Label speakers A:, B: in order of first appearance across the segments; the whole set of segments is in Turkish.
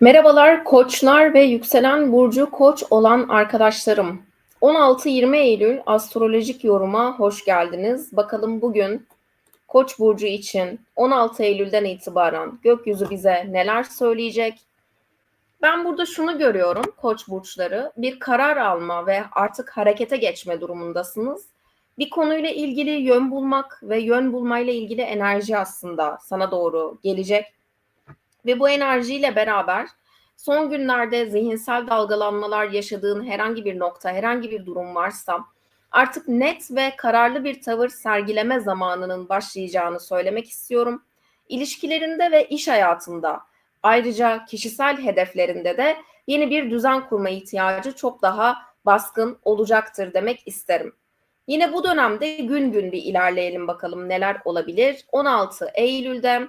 A: Merhabalar koçlar ve yükselen burcu koç olan arkadaşlarım. 16-20 Eylül astrolojik yoruma hoş geldiniz. Bakalım bugün Koç burcu için 16 Eylül'den itibaren gökyüzü bize neler söyleyecek? Ben burada şunu görüyorum Koç burçları. Bir karar alma ve artık harekete geçme durumundasınız. Bir konuyla ilgili yön bulmak ve yön bulmayla ilgili enerji aslında sana doğru gelecek ve bu enerjiyle beraber son günlerde zihinsel dalgalanmalar yaşadığın herhangi bir nokta, herhangi bir durum varsa artık net ve kararlı bir tavır sergileme zamanının başlayacağını söylemek istiyorum. İlişkilerinde ve iş hayatında ayrıca kişisel hedeflerinde de yeni bir düzen kurma ihtiyacı çok daha baskın olacaktır demek isterim. Yine bu dönemde gün gün bir ilerleyelim bakalım neler olabilir. 16 Eylül'de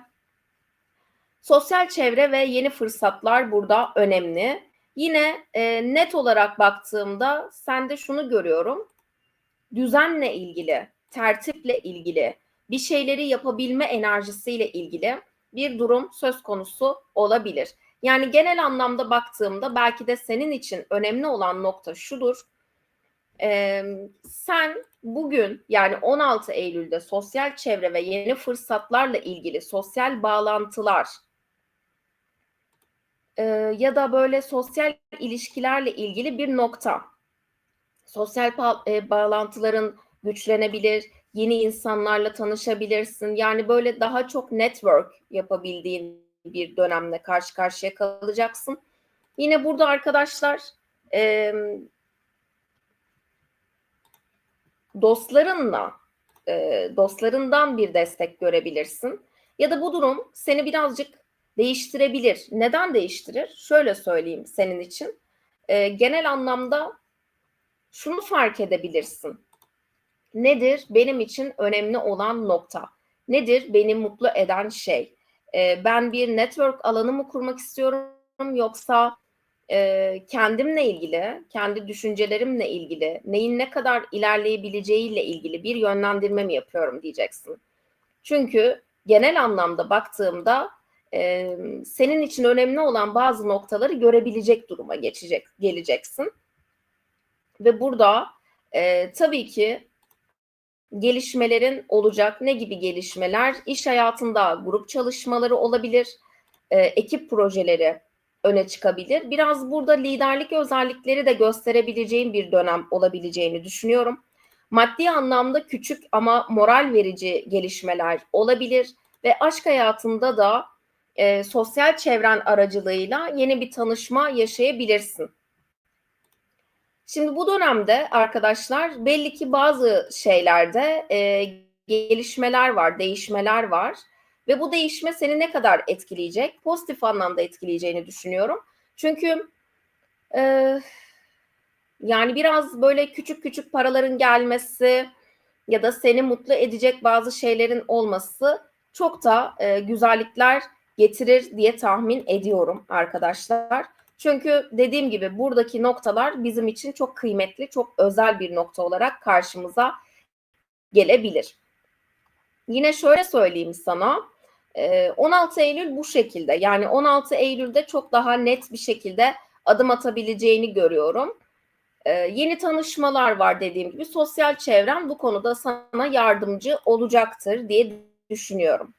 A: Sosyal çevre ve yeni fırsatlar burada önemli. Yine e, net olarak baktığımda sende şunu görüyorum. Düzenle ilgili, tertiple ilgili, bir şeyleri yapabilme enerjisiyle ilgili bir durum söz konusu olabilir. Yani genel anlamda baktığımda belki de senin için önemli olan nokta şudur. Ee, sen bugün yani 16 Eylül'de sosyal çevre ve yeni fırsatlarla ilgili sosyal bağlantılar, e, ya da böyle sosyal ilişkilerle ilgili bir nokta. Sosyal e, bağlantıların güçlenebilir, yeni insanlarla tanışabilirsin. Yani böyle daha çok network yapabildiğin bir dönemle karşı karşıya kalacaksın. Yine burada arkadaşlar e, dostlarınla e, dostlarından bir destek görebilirsin. Ya da bu durum seni birazcık değiştirebilir. Neden değiştirir? Şöyle söyleyeyim senin için. E, genel anlamda şunu fark edebilirsin. Nedir benim için önemli olan nokta? Nedir beni mutlu eden şey? E, ben bir network alanı mı kurmak istiyorum yoksa e, kendimle ilgili, kendi düşüncelerimle ilgili, neyin ne kadar ilerleyebileceğiyle ilgili bir yönlendirme mi yapıyorum diyeceksin. Çünkü genel anlamda baktığımda e, senin için önemli olan bazı noktaları görebilecek duruma geçecek geleceksin. Ve burada e, tabii ki gelişmelerin olacak. Ne gibi gelişmeler? İş hayatında grup çalışmaları olabilir, e, ekip projeleri öne çıkabilir. Biraz burada liderlik özellikleri de gösterebileceğin bir dönem olabileceğini düşünüyorum. Maddi anlamda küçük ama moral verici gelişmeler olabilir ve aşk hayatında da e, sosyal çevren aracılığıyla yeni bir tanışma yaşayabilirsin. Şimdi bu dönemde arkadaşlar belli ki bazı şeylerde e, gelişmeler var, değişmeler var ve bu değişme seni ne kadar etkileyecek? Pozitif anlamda etkileyeceğini düşünüyorum. Çünkü e, yani biraz böyle küçük küçük paraların gelmesi ya da seni mutlu edecek bazı şeylerin olması çok da e, güzellikler getirir diye tahmin ediyorum arkadaşlar. Çünkü dediğim gibi buradaki noktalar bizim için çok kıymetli, çok özel bir nokta olarak karşımıza gelebilir. Yine şöyle söyleyeyim sana. 16 Eylül bu şekilde. Yani 16 Eylül'de çok daha net bir şekilde adım atabileceğini görüyorum. Yeni tanışmalar var dediğim gibi. Sosyal çevren bu konuda sana yardımcı olacaktır diye düşünüyorum.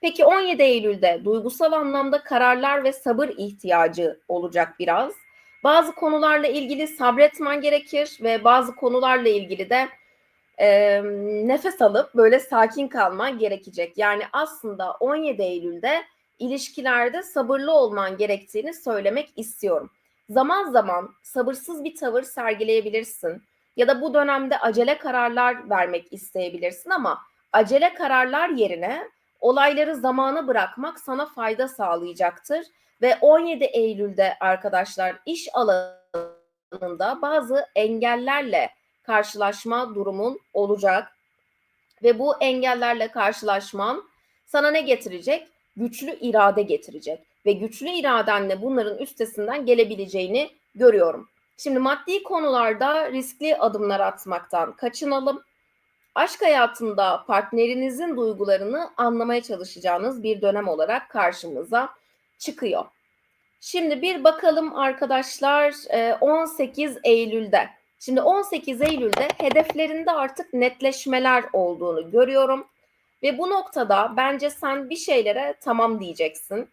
A: Peki 17 Eylül'de duygusal anlamda kararlar ve sabır ihtiyacı olacak biraz. Bazı konularla ilgili sabretmen gerekir ve bazı konularla ilgili de e, nefes alıp böyle sakin kalman gerekecek. Yani aslında 17 Eylül'de ilişkilerde sabırlı olman gerektiğini söylemek istiyorum. Zaman zaman sabırsız bir tavır sergileyebilirsin ya da bu dönemde acele kararlar vermek isteyebilirsin ama acele kararlar yerine olayları zamana bırakmak sana fayda sağlayacaktır. Ve 17 Eylül'de arkadaşlar iş alanında bazı engellerle karşılaşma durumun olacak. Ve bu engellerle karşılaşman sana ne getirecek? Güçlü irade getirecek. Ve güçlü iradenle bunların üstesinden gelebileceğini görüyorum. Şimdi maddi konularda riskli adımlar atmaktan kaçınalım aşk hayatında partnerinizin duygularını anlamaya çalışacağınız bir dönem olarak karşımıza çıkıyor. Şimdi bir bakalım arkadaşlar e, 18 Eylül'de. Şimdi 18 Eylül'de hedeflerinde artık netleşmeler olduğunu görüyorum. Ve bu noktada bence sen bir şeylere tamam diyeceksin.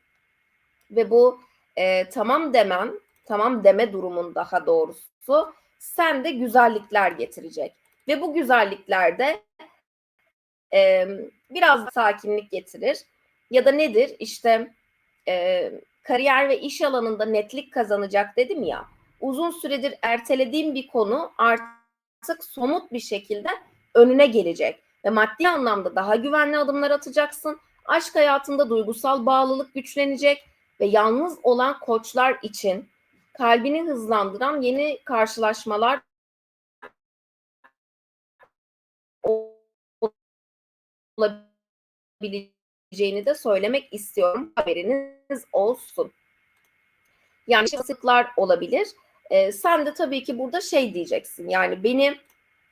A: Ve bu e, tamam demen, tamam deme durumun daha doğrusu sende güzellikler getirecek. Ve bu güzellikler de e, biraz sakinlik getirir. Ya da nedir? İşte e, kariyer ve iş alanında netlik kazanacak dedim ya. Uzun süredir ertelediğim bir konu artık somut bir şekilde önüne gelecek ve maddi anlamda daha güvenli adımlar atacaksın. Aşk hayatında duygusal bağlılık güçlenecek ve yalnız olan koçlar için kalbini hızlandıran yeni karşılaşmalar olabileceğini de söylemek istiyorum. Haberiniz olsun. Yani sıklar olabilir. Ee, sen de tabii ki burada şey diyeceksin. Yani beni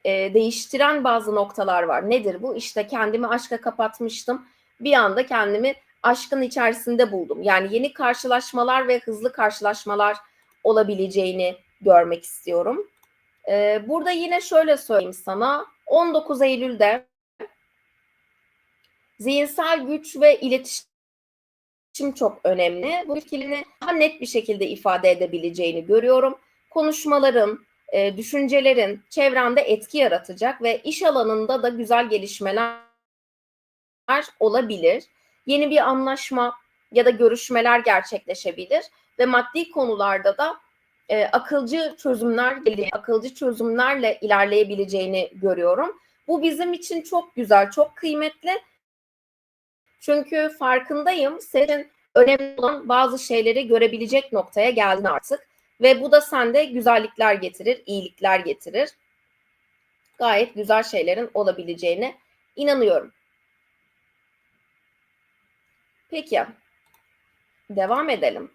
A: e, değiştiren bazı noktalar var. Nedir bu? İşte kendimi aşka kapatmıştım. Bir anda kendimi aşkın içerisinde buldum. Yani yeni karşılaşmalar ve hızlı karşılaşmalar olabileceğini görmek istiyorum. Ee, burada yine şöyle söyleyeyim sana. 19 Eylül'de zihinsel güç ve iletişim çok önemli. Bu fikrini daha net bir şekilde ifade edebileceğini görüyorum. Konuşmaların, e, düşüncelerin çevrende etki yaratacak ve iş alanında da güzel gelişmeler olabilir. Yeni bir anlaşma ya da görüşmeler gerçekleşebilir ve maddi konularda da e, akılcı çözümler, akılcı çözümlerle ilerleyebileceğini görüyorum. Bu bizim için çok güzel, çok kıymetli. Çünkü farkındayım senin önemli olan bazı şeyleri görebilecek noktaya geldin artık. Ve bu da sende güzellikler getirir, iyilikler getirir. Gayet güzel şeylerin olabileceğine inanıyorum. Peki. Devam edelim.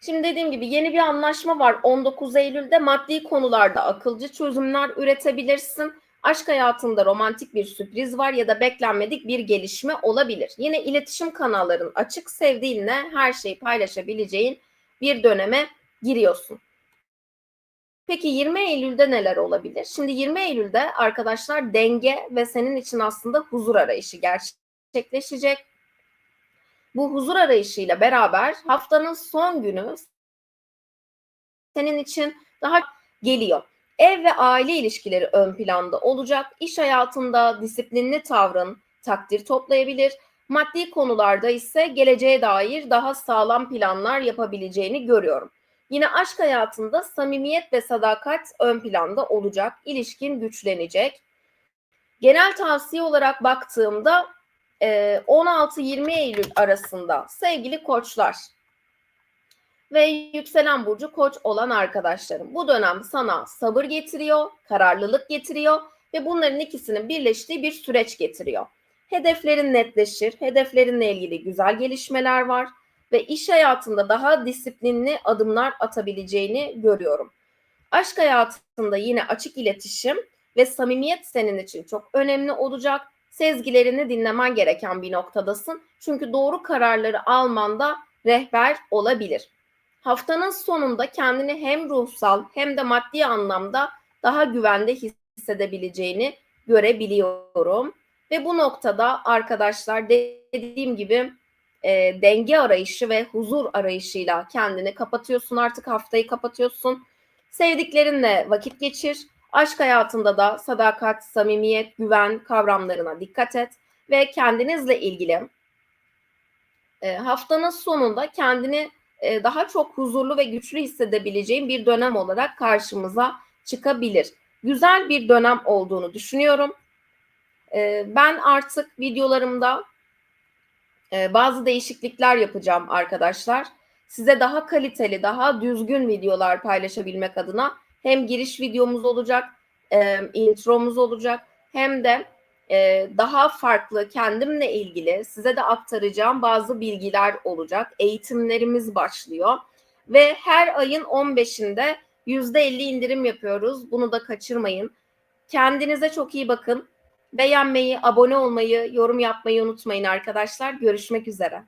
A: Şimdi dediğim gibi yeni bir anlaşma var 19 Eylül'de maddi konularda akılcı çözümler üretebilirsin. Aşk hayatında romantik bir sürpriz var ya da beklenmedik bir gelişme olabilir. Yine iletişim kanalların açık sevdiğinle her şeyi paylaşabileceğin bir döneme giriyorsun. Peki 20 Eylül'de neler olabilir? Şimdi 20 Eylül'de arkadaşlar denge ve senin için aslında huzur arayışı gerçekleşecek. Bu huzur arayışıyla beraber haftanın son günü senin için daha geliyor. Ev ve aile ilişkileri ön planda olacak. İş hayatında disiplinli tavrın takdir toplayabilir. Maddi konularda ise geleceğe dair daha sağlam planlar yapabileceğini görüyorum. Yine aşk hayatında samimiyet ve sadakat ön planda olacak. İlişkin güçlenecek. Genel tavsiye olarak baktığımda 16-20 Eylül arasında sevgili koçlar ve yükselen burcu koç olan arkadaşlarım. Bu dönem sana sabır getiriyor, kararlılık getiriyor ve bunların ikisinin birleştiği bir süreç getiriyor. Hedeflerin netleşir, hedeflerinle ilgili güzel gelişmeler var ve iş hayatında daha disiplinli adımlar atabileceğini görüyorum. Aşk hayatında yine açık iletişim ve samimiyet senin için çok önemli olacak. Sezgilerini dinlemen gereken bir noktadasın. Çünkü doğru kararları almanda rehber olabilir haftanın sonunda kendini hem ruhsal hem de maddi anlamda daha güvende hissedebileceğini görebiliyorum. Ve bu noktada arkadaşlar dediğim gibi e, denge arayışı ve huzur arayışıyla kendini kapatıyorsun artık haftayı kapatıyorsun. Sevdiklerinle vakit geçir. Aşk hayatında da sadakat, samimiyet, güven kavramlarına dikkat et ve kendinizle ilgili e, haftanın sonunda kendini e, daha çok huzurlu ve güçlü hissedebileceğim bir dönem olarak karşımıza çıkabilir. Güzel bir dönem olduğunu düşünüyorum. E, ben artık videolarımda e, bazı değişiklikler yapacağım arkadaşlar. Size daha kaliteli, daha düzgün videolar paylaşabilmek adına hem giriş videomuz olacak, intromuz olacak hem de e, daha farklı kendimle ilgili size de aktaracağım bazı bilgiler olacak. Eğitimlerimiz başlıyor ve her ayın 15'inde %50 indirim yapıyoruz. Bunu da kaçırmayın. Kendinize çok iyi bakın. Beğenmeyi, abone olmayı, yorum yapmayı unutmayın arkadaşlar. Görüşmek üzere.